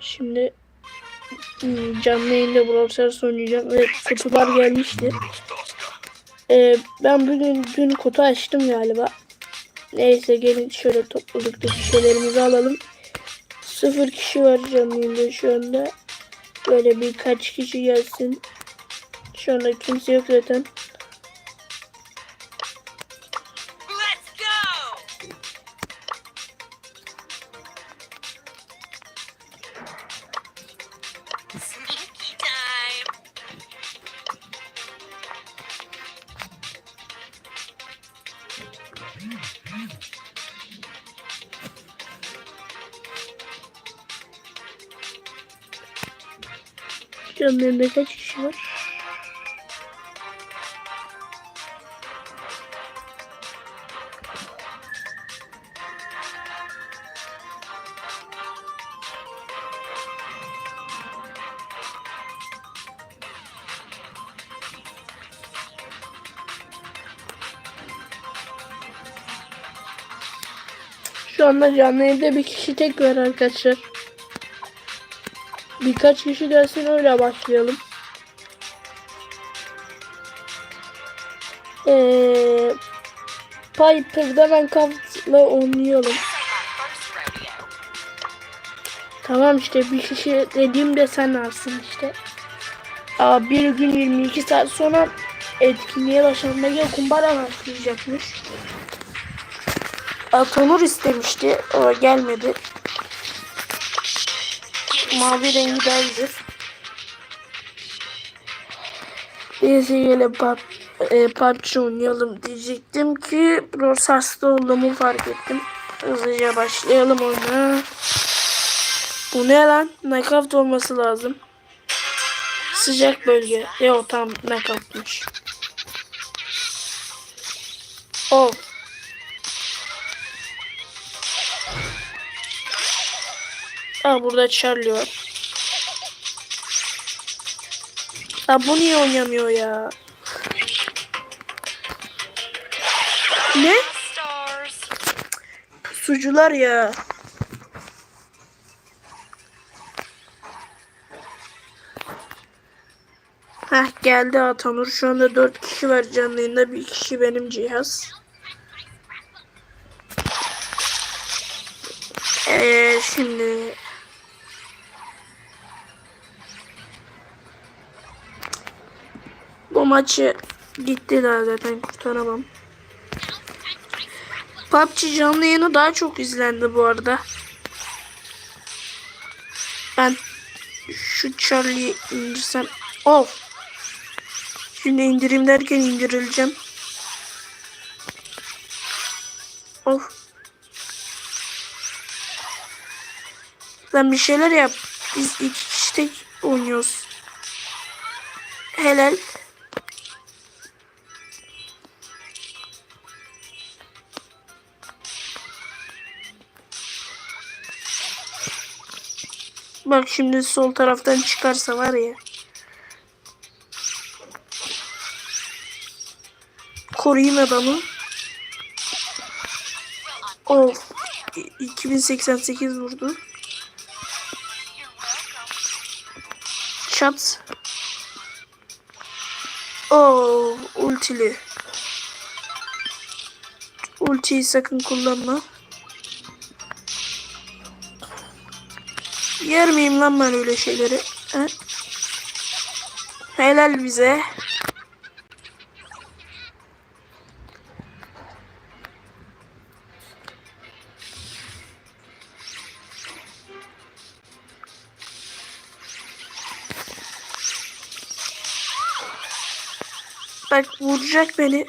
Şimdi hmm, canlı yayında Brawl Stars oynayacağım ve kutular gelmişti. Ee, ben bugün dün kutu açtım galiba. Neyse gelin şöyle topluluktaki şeylerimizi alalım. Sıfır kişi var canlı yayında şu anda. Böyle birkaç kişi gelsin. Şu anda kimse yok zaten. Canlı yayında kaç kişi var? Şu anda canlı yayında bir kişi tek var arkadaşlar. Birkaç kişi gelsin öyle başlayalım. Ee, Piper'da ben Kaft'la oynayalım. Tamam işte bir kişi dediğimde sen varsın işte. Aa, bir gün 22 saat sonra etkinliğe başlamaya kumbara başlayacakmış. Atonur istemişti. O gelmedi. Mavi rengi beyazdır. Neyse yine pub, e, PUBG oynayalım diyecektim ki Brawl Stars'ta olduğumu fark ettim. Hızlıca başlayalım oyuna. Bu ne lan? Knockout olması lazım. Sıcak bölge. Yok tam knockoutmuş. Oh. Aa burada Charlie var. Aa bu niye oynamıyor ya? Ne? Stars. Sucular ya. Heh geldi Atanur. Şu anda 4 kişi var canlı. Bir kişi benim cihaz. Ee, şimdi maçı gitti daha zaten kurtaramam. PUBG canlı yayını daha çok izlendi bu arada. Ben şu Charlie'yi indirsem. Of. Şimdi indireyim derken indirileceğim. Of. Lan bir şeyler yap. Biz iki kişi tek oynuyoruz. Helal. Bak şimdi sol taraftan çıkarsa var ya. Koruyayım adamı. Of. 2088 vurdu. Şat. Oo, ultili. Ultiyi sakın kullanma. Yer miyim lan ben öyle şeyleri? He? Helal bize. Bak vuracak beni.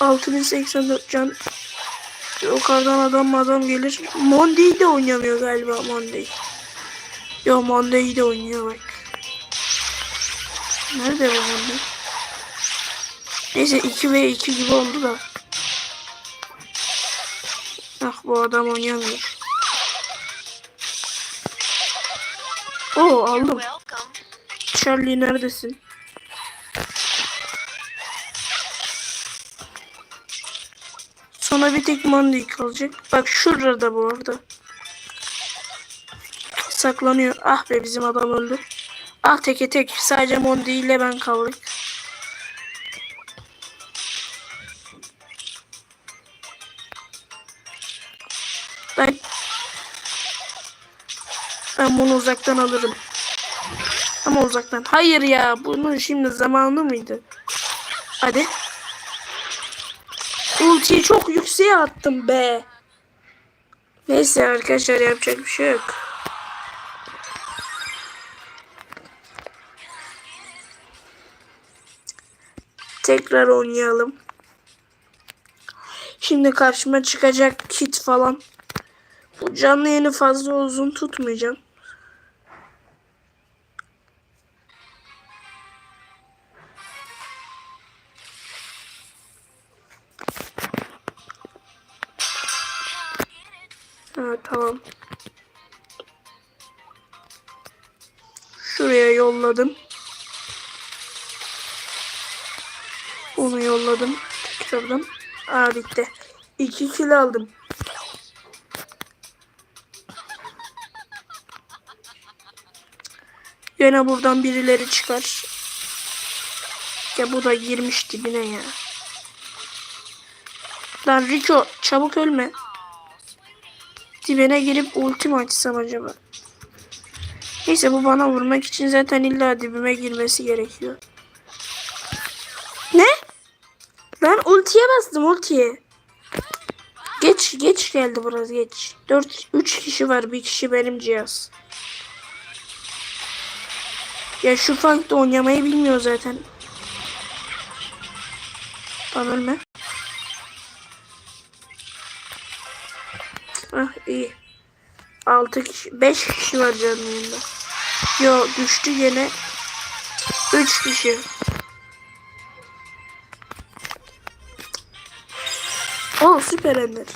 6084 can. Yukarıdan adam adam gelir. Monday de oynamıyor galiba Monday. Yo Monday de oynuyor bak. Nerede bu Monday? Neyse 2 ve 2 gibi oldu da. Ah bu adam oynamıyor. Oo aldım. Charlie neredesin? Sonra bir tek Monday kalacak. Bak şurada bu arada. Saklanıyor. Ah be bizim adam öldü. Ah teke tek. Sadece Mondi ile ben kaldık. Ben ben bunu uzaktan alırım. Ama uzaktan. Hayır ya. Bunun şimdi zamanı mıydı? Hadi. Ultiyi çok yükseğe attım be. Neyse arkadaşlar yapacak bir şey yok. Tekrar oynayalım. Şimdi karşıma çıkacak kit falan. Bu canlı yayını fazla uzun tutmayacağım. Ha, tamam. Şuraya yolladım. Yolladım. Tekrardan. Aa bitti. 2 kilo aldım. Yine buradan birileri çıkar. Ya bu da girmiş dibine ya. Lan Rico çabuk ölme. Dibine girip ulti mi açsam acaba? Neyse bu bana vurmak için zaten illa dibime girmesi gerekiyor. Ultiye bastım ultiye. Geç geç geldi biraz geç. 4 3 kişi var bir kişi benim cihaz. Ya şu Funk da oynamayı bilmiyor zaten. Tamam ölme. Ah iyi. 6 kişi 5 kişi var canlı yayında. Yo düştü gene. 3 kişi. Süper ender.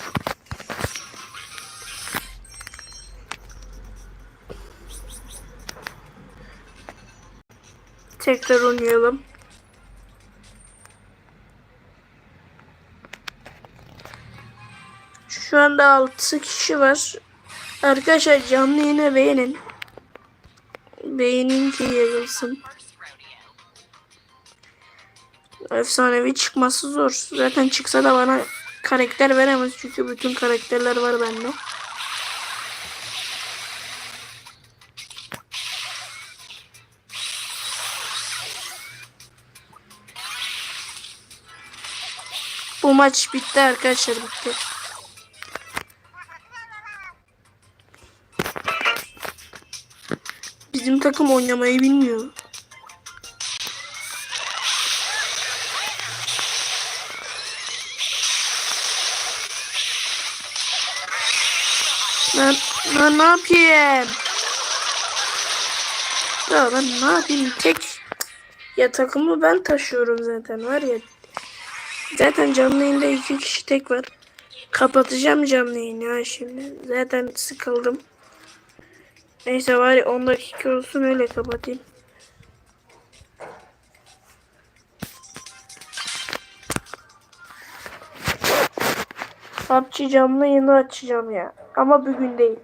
Tekrar oynayalım. Şu anda 6 kişi var. Arkadaşlar canlı yine beğenin. Beğenin ki yayılsın. Efsanevi çıkması zor. Zaten çıksa da bana karakter veremez. Çünkü bütün karakterler var bende. Bu maç bitti arkadaşlar bitti. Bizim takım oynamayı bilmiyor. Yapayım? Ya ben ne yapayım? Tek ya takımı ben taşıyorum zaten var ya. Zaten canlı yayında iki kişi tek var. Kapatacağım canlı yayını ya şimdi. Zaten sıkıldım. Neyse var ya 10 dakika olsun öyle kapatayım. PUBG canlı yayını açacağım ya. Ama bugün değil.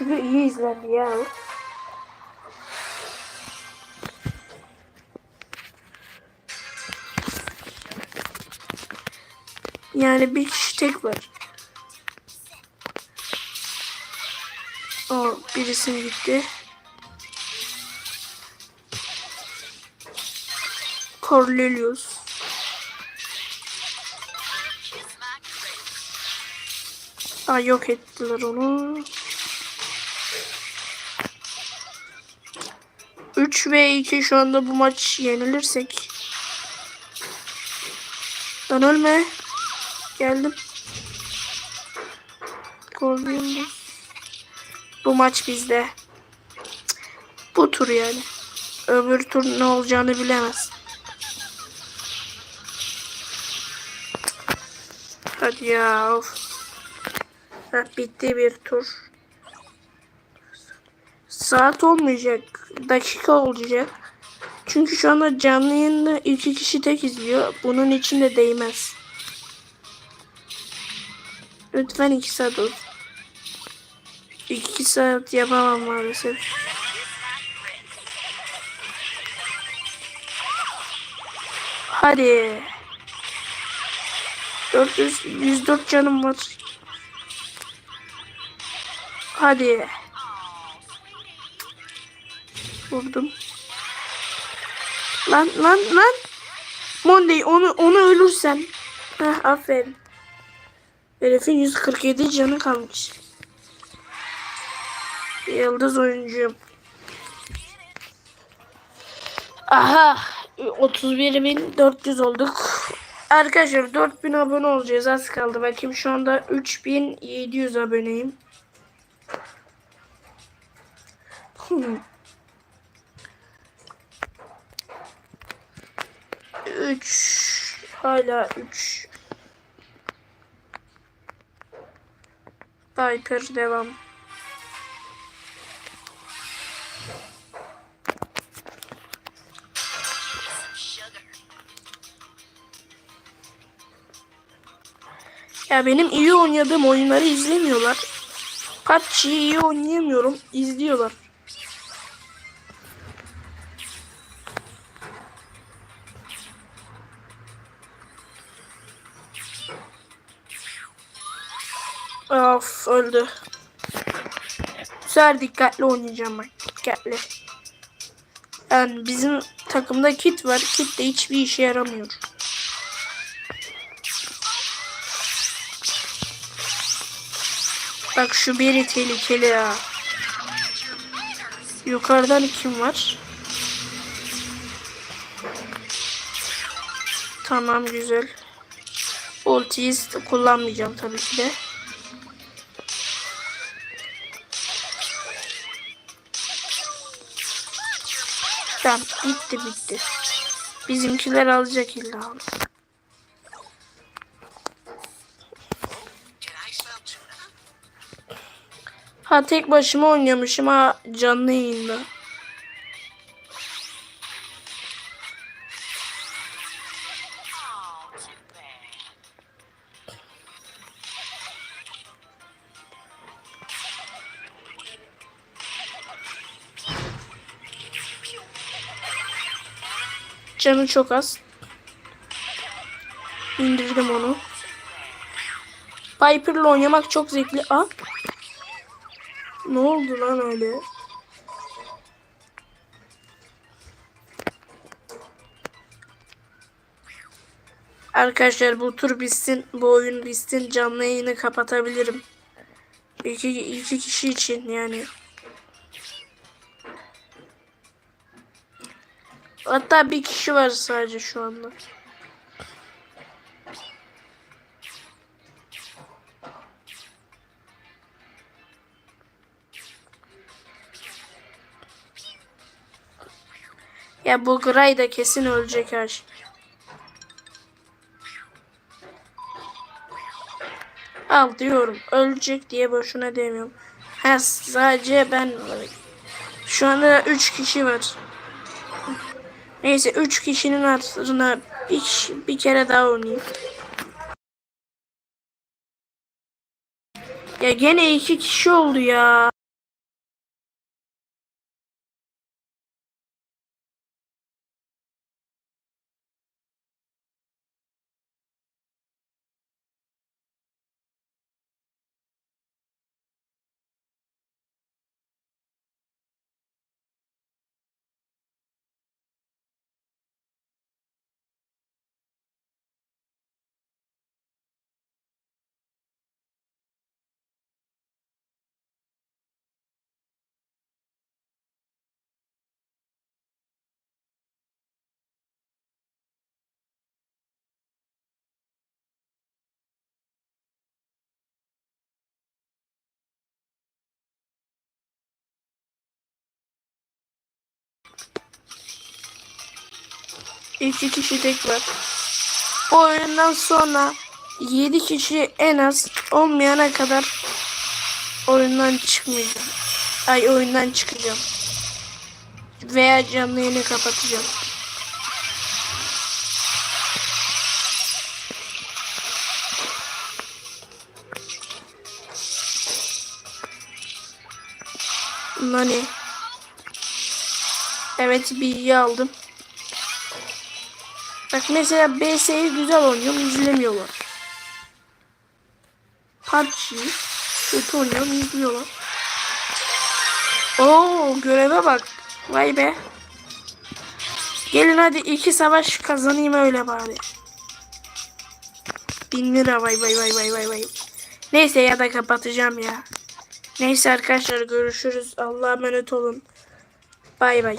Çünkü iyi izlendi ya. Yani bir kişi tek var. O birisi gitti. Cornelius. Aa, yok ettiler onu. 3 ve 2 şu anda bu maç yenilirsek. Lan ölme. Geldim. Cornelius. Bu maç bizde. Bu tur yani. Öbür tur ne olacağını bilemez. Hadi ya of. Heh, bitti bir tur. Saat olmayacak. Dakika olacak. Çünkü şu anda canlı yayında iki kişi tek izliyor. Bunun için de değmez. Lütfen iki saat olsun. İki saat yapamam maalesef. Hadi. 400, 104 canım var. Hadi. Vurdum. Lan lan lan. Monday onu onu ölürsen. Heh, aferin. Herifin 147 canı kalmış. Yıldız oyuncuyum. Aha 31.400 olduk. Arkadaşlar 4000 abone olacağız az kaldı. Bakayım şu anda 3700 aboneyim. Hmm. 3 hala 3 Viper devam. Ya benim iyi oynadığım oyunları izlemiyorlar. PUBG'yi iyi oynayamıyorum. izliyorlar. Of öldü. Sefer dikkatli oynayacağım bak. Dikkatli. Yani bizim takımda kit var. Kit de hiçbir işe yaramıyor. Bak şu biri tehlikeli ya. Yukarıdan kim var? Tamam güzel. Ultiyi kullanmayacağım tabii ki de. Tamam bitti bitti. Bizimkiler alacak illa. Ha tek başıma oynuyormuşum ha canlı yayında. Canı çok az. İndirdim onu. Piper'la oynamak çok zevkli. Aa. Ne oldu lan öyle? Arkadaşlar bu tur bitsin, bu oyun bitsin canlı yayını kapatabilirim. İki, iki kişi için yani. Hatta bir kişi var sadece şu anda. Ya bu Gray da kesin ölecek her şey. Al diyorum. Ölecek diye boşuna demiyorum. Ha sadece ben şu anda 3 kişi var. Neyse 3 kişinin hatırına bir, kişi- bir kere daha oynayayım. Ya gene 2 kişi oldu ya. İki kişi tek var. O oyundan sonra 7 kişi en az olmayana kadar oyundan çıkmayacağım. Ay oyundan çıkacağım. Veya canlı yayını kapatacağım. Nani. Evet bilgi aldım. Bak mesela BS'yi güzel oynuyorum izlemiyorlar. PUBG kötü oynuyorum izliyorlar. Oo göreve bak. Vay be. Gelin hadi iki savaş kazanayım öyle bari. Bin lira vay vay vay vay vay vay. Neyse ya da kapatacağım ya. Neyse arkadaşlar görüşürüz. Allah'a emanet olun. Bay bay.